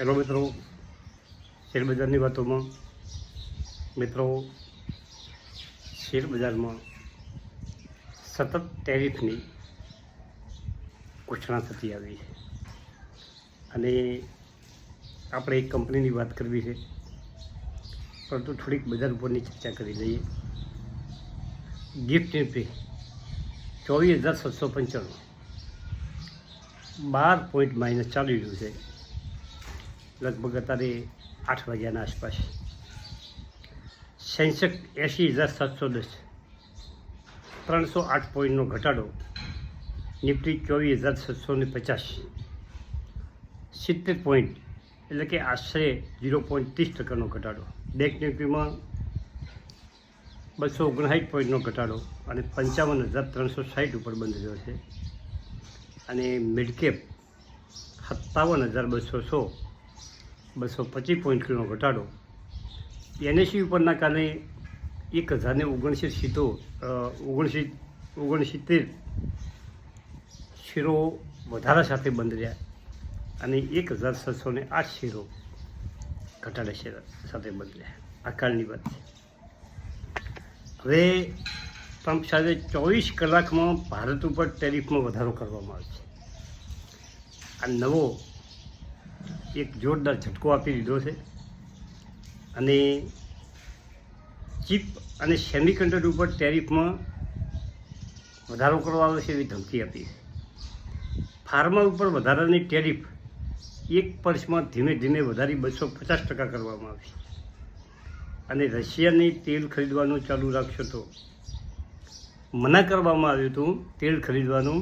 Hello મિત્રો. શેરબજારની વાતોમાં. મિત્રો, શેરબજારમાં સતત ટેરિફની ઘોષણા થતી આવી છે. અને આપણે એક કંપનીની વાત કરવી છે. પરંતુ થોડીક બજાર ઉપરની ચર્ચા કરી લઈએ. ગિફ્ટ નિફ્ટી ચોવીસ હજાર સાતસો પંચાણું. બાર પોઈન્ટ માઇનસ ચાલી રહ્યું છે. લગભગ અત્યારે આઠ વાગ્યાના આસપાસ. સેન્સેક્સ એંશી હજાર સાતસો દસ. ત્રણસો આઠ પોઈન્ટનો ઘટાડો. નિફ્ટી ચોવીસ હજાર સાતસો ને પચાસ. સિત્તેર પોઈન્ટ એટલે કે આશરે ઝીરો પોઈન્ટ ત્રીસ ટકાનો ઘટાડો. બેંક નિફ્ટીમાં બસો ઓગણસાઠ પોઈન્ટનો ઘટાડો અને પંચાવન હજાર ત્રણસો સાઠ ઉપર બંધ થયો છે. અને મિડકેપ સત્તાવન હજાર બસો સો બસો પચીસ પોઈન્ટ કિલોનો ઘટાડો. એનએસી ઉપરના કારણે એક હજારને ઓગણસી સીટો ઓગણસી ઓગણસિત્તેર શીરો વધારા સાથે બંધ રહ્યા અને એક હજાર સાતસો ને આઠ શીરો ઘટાડા શેર સાથે બંધ રહ્યા. આ કાળની વાત છે. હવે ટ્રમ્પ સાથે ચોવીસ કલાકમાં ભારત ઉપર ટેરિફમાં વધારો કરવામાં આવ્યો છે. આ નવો એક જોરદાર ઝટકો આપી દીધો છે. અને ચીપ અને સેમિકન્ડક્ટર ઉપર ટેરિફમાં વધારો કરવામાં છે એવી ધમકી આપી છે. ફાર્મા ઉપર વધારાની ટેરિફ એક વર્ષમાં ધીમે ધીમે વધારી બસો પચાસ ટકા કરવામાં આવશે અને રશિયાની તેલ ખરીદવાનું ચાલુ રાખશો તો મના કરવામાં આવ્યું હતું તેલ ખરીદવાનું.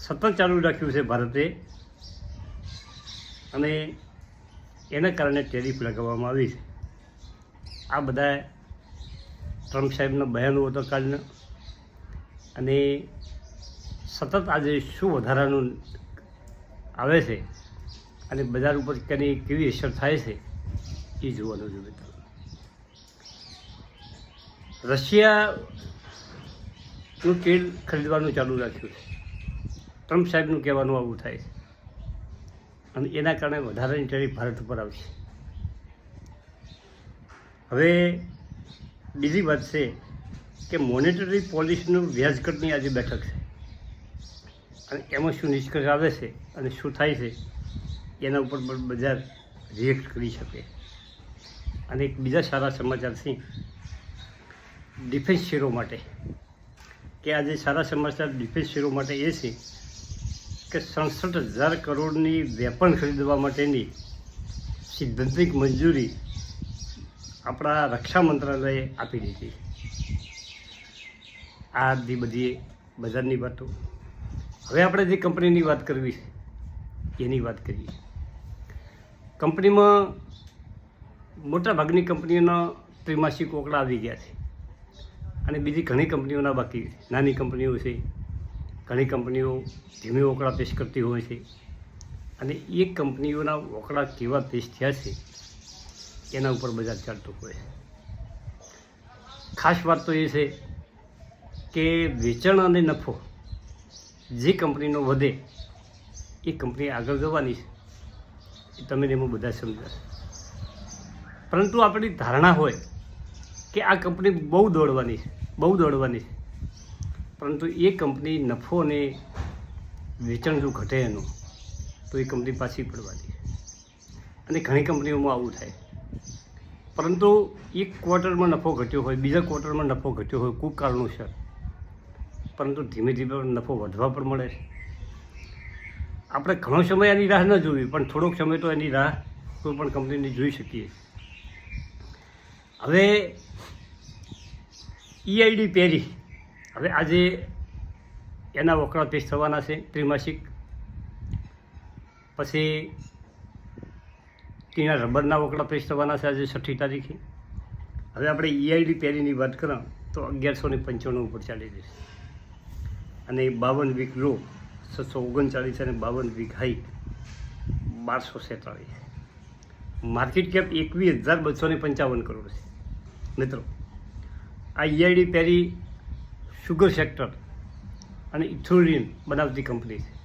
સતત ચાલુ રાખ્યું છે ભારતે. અને એના કારણે ટેરિફ લગાવવામાં આવી છે. આ બધા ટ્રમ્પ સાહેબના બયાનો હતો કાલના અને સતત આજે શું વધારાનું આવે છે અને બજાર ઉપર તેની કેવી અસર થાય છે એ જોવાનું મિત્રો. રશિયાનું તેલ ખરીદવાનું ચાલુ રાખ્યું છે. ટ્રમ્પ સાહેબનું કહેવાનું આવું થાય છે. અને એના કારણે વધારાની ટેરિફ ભારત ઉપર આવશે. હવે બીજી વાત છે કે મોનેટરી પોલિસીનું વ્યાજકટની આજે બેઠક છે. અને એમાં શું નિષ્કર્ષ આવે છે અને શું થાય છે એના ઉપર પણ બજાર રિએક્ટ કરી શકે. અને એક બીજા સારા સમાચાર છે ડિફેન્સ શેરો માટે. કે આજે સારા સમાચાર ડિફેન્સ શેરો માટે એ છે કે સડસઠ હજાર કરોડની વેપન ખરીદવા માટેની સિદ્ધાંતિક મંજૂરી આપણા રક્ષા મંત્રાલયે આપી દીધી. આ બધી બધી બજારની વાતો. હવે આપણે જે કંપનીની વાત કરવી છે, એની વાત કરીએ. કંપનીમાં મોટા ભાગની કંપનીઓના ત્રિમાસિક ઓકડા આવી ગયા છે. અને બીજી ઘણી કંપનીઓના બાકી નાની કંપનીઓ છે ઘણી કંપનીઓ ધીમે વોકળા પેશ કરતી હોય છે. અને એ કંપનીઓના વોકળા કેવા પેશ થયા છે, એના ઉપર બજાર ચાલતું હોય છે. ખાસ વાત તો એ છે કે વેચાણ અને નફો જે કંપનીનો વધે, એ કંપની આગળ જવાની છે. એ તમે એમાં બધા સમજાશે પરંતુ આપણી ધારણા હોય કે આ કંપની બહુ દોડવાની છે, બહુ દોડવાની છે. પરંતુ એ કંપની નફો અને વેચાણ જો ઘટે એનું, તો એ કંપની પાછી પડવાની અને ઘણી કંપનીઓમાં આવું થાય. પરંતુ એક ક્વાર્ટરમાં નફો ઘટ્યો હોય, બીજા ક્વાર્ટરમાં નફો ઘટ્યો હોય, કોઈ કારણોસર. પરંતુ ધીમે ધીમે નફો વધવા પણ મળે છે. આપણે ઘણો સમય એની રાહ ન જોવી, પણ થોડોક સમય તો એની રાહ કોઈ પણ કંપનીની જોઈ શકીએ. હવે ઈઆઈડી પેરી હવે આજે એના વકરા પેશ થવાના છે ત્રિમાસિક. પછી તેના રબરના વકડા પેશ થવાના છે આજે છઠ્ઠી તારીખે. હવે આપણે ઈઆઈડી પેરીની વાત કરો તો અગિયારસો ને પંચાણું ઉપર ચાલી જશે. અને બાવન વીક લો છસો ઓગણચાળીસ અને બાવન વીક હાઈ બારસો સેતાળીસ. માર્કેટ કેપ એકવીસ હજાર બસો પંચાવન કરોડ છે. મિત્રો, આ ઈઆઈડી પેરી શુગર સેક્ટર અને ઇથોરિયન બનાવતી કંપની છે.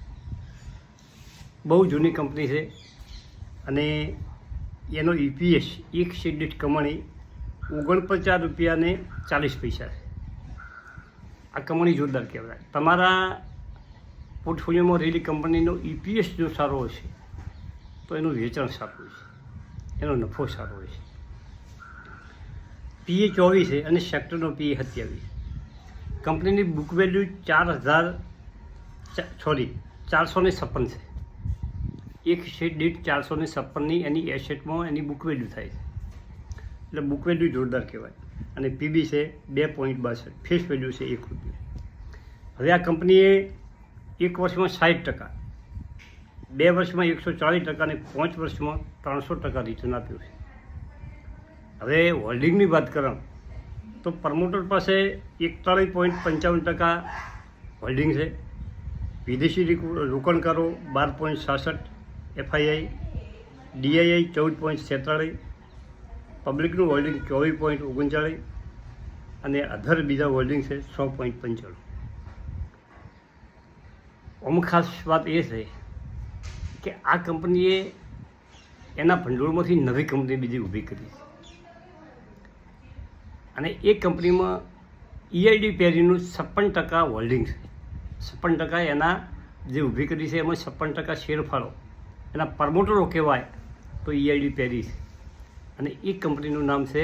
બહુ જૂની કંપની છે અને એનો ઈપીએસ એક શેર કમાણી ઓગણપચાસ રૂપિયાને ચાલીસ પૈસા છે. આ કમાણી જોરદાર કહેવાય. તમારા પોર્ટફોલિયોમાં રહેલી કંપનીનો ઈપીએસ જો સારો હશે તો એનું વેચાણ સારું છે. એનો નફો સારો હોય છે. પીએ ચોવીસ છે અને સેક્ટરનો પીએ સત્યાવીસ. કંપનીની બુક વેલ્યુ ચાર હજાર સોરી ચારસો ને છપ્પન છે. એક શેર દીઠ ચારસો ને છપ્પનની એની એસેટમાં એની બુક વેલ્યુ થાય છે. એટલે બુક વેલ્યુ જોરદાર કહેવાય. અને પીબી છે બે પોઈન્ટ બાસઠ ફેસ વેલ્યુ છે એક રૂપિયો. હવે આ કંપનીએ એક વર્ષમાં સાઠ ટકા, બે વર્ષમાં એકસો ચાલીસ ટકા અને પાંચ વર્ષમાં ત્રણસો ટકા રિટર્ન આપ્યું છે. હવે હોલ્ડિંગની વાત કਰਾਂ તો પ્રમોટર પાસે એકતાળીસ પોઈન્ટ પંચાવન ટકા હોલ્ડિંગ છે. વિદેશી રિકો- રોકાણકારો બાર પોઈન્ટ સાસઠ એફઆઈઆઈ, ડીઆઈઆઈ ચૌદ પોઈન્ટ છેતાળીસ, પબ્લિકનું હોલ્ડિંગ ચોવીસ પોઈન્ટ ઓગણચાળીસ અને અધર બીજા હોલ્ડિંગ છે સો પોઈન્ટ પંચાણું. અમુક ખાસ વાત એ છે કે આ કંપનીએ એના ભંડોળમાંથી નવી કંપની બીજી ઊભી કરી છે. અને એ કંપનીમાં ઈઆઈડી પેરીનું છપ્પન ટકા હોલ્ડિંગ છે. છપ્પન ટકા એના જે ઊભી કરી છે એમાં છપ્પન ટકા શેરફાળો. એના પ્રમોટરો કહેવાય તો ઈઆઈડી પેરી છે. અને એ કંપનીનું નામ છે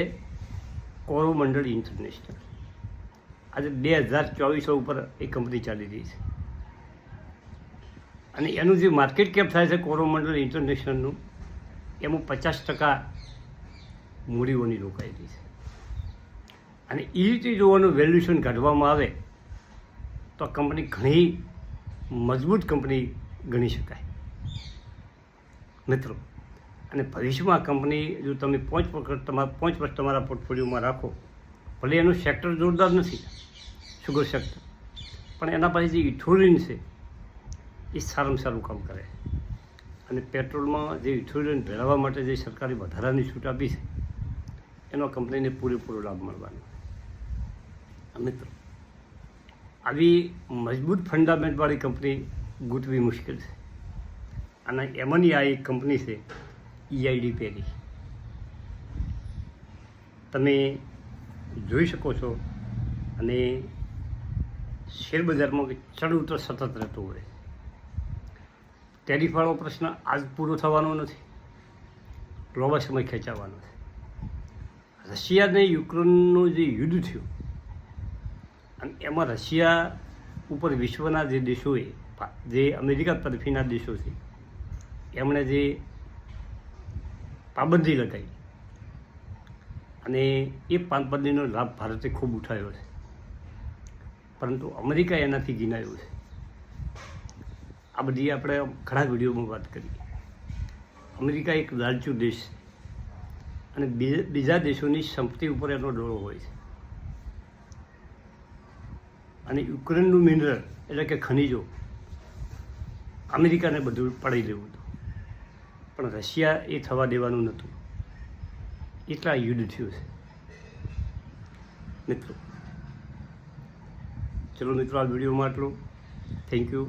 કોરોમંડળ ઇન્ટરનેશનલ આજે બે હજાર ચોવીસો ઉપર એ કંપની ચાલી રહી છે. અને એનું જે માર્કેટ કેપ થાય છે કોરોમંડળ ઇન્ટરનેશનલનું એમાં પચાસ ટકા મૂડીઓની રોકાયેલી છે. અને એ રીતે જોવાનું વેલ્યુએશન કાઢવામાં આવે, તો કંપની ઘણી મજબૂત કંપની ગણી શકાય. મિત્રો, અને ભવિષ્યમાં કંપની જો તમે પાંચ વખત તમારા પાંચ વર્ષ તમારા પોર્ટફોલિયોમાં રાખો, ભલે એનું સેક્ટર જોરદાર નથી સુગર સેક્ટર પણ એના પાસે જે ઇથોલિન છે, એ સારામાં સારું કામ કરે. અને પેટ્રોલમાં જે ઇથોલિન ભેળવવા માટે જે સરકારે વધારાની છૂટ આપી છે, એનો કંપનીને પૂરેપૂરો લાભ મળવાનો. મિત્રો. આવી મજબૂત ફંડામેન્ટવાળી કંપની ગૂંટવી મુશ્કેલ છે. અને એમાંની આ એક કંપની છે ઈઆઈડી પેરી તમે જોઈ શકો છો અને શેરબજારમાં ચડ ઉતર સતત રહેતો હોય. ટેરિફવાળો પ્રશ્ન આજ પૂરો થવાનો નથી. લાંબા સમય ખેંચાવાનો છે. રશિયા અને યુક્રેનનું જે યુદ્ધ થયું અને એમાં રશિયા ઉપર વિશ્વના જે દેશોએ જે અમેરિકા તરફીના દેશો છે, એમણે જે પાબંદી લગાવી. અને એ પાબંદીનો લાભ ભારતે ખૂબ ઉઠાવ્યો છે. પરંતુ અમેરિકા એનાથી ગિનાયું છે. આ બધી આપણે ઘણા વિડીયોમાં વાત કરી. અમેરિકા એક લાલચુ દેશ છે. અને બીજા દેશોની સંપત્તિ ઉપર એનો ડોળો હોય છે. અને યુક્રેનનું મિનરલ, એટલે કે ખનિજો, અમેરિકાને બધું પડી દેવું હતું. પણ રશિયા એ થવા દેવાનું નહોતું. એટલા યુદ્ધ થયું છે. મિત્રો, ચલો મિત્રો, આ વિડીયોમાં આટલું. Thank you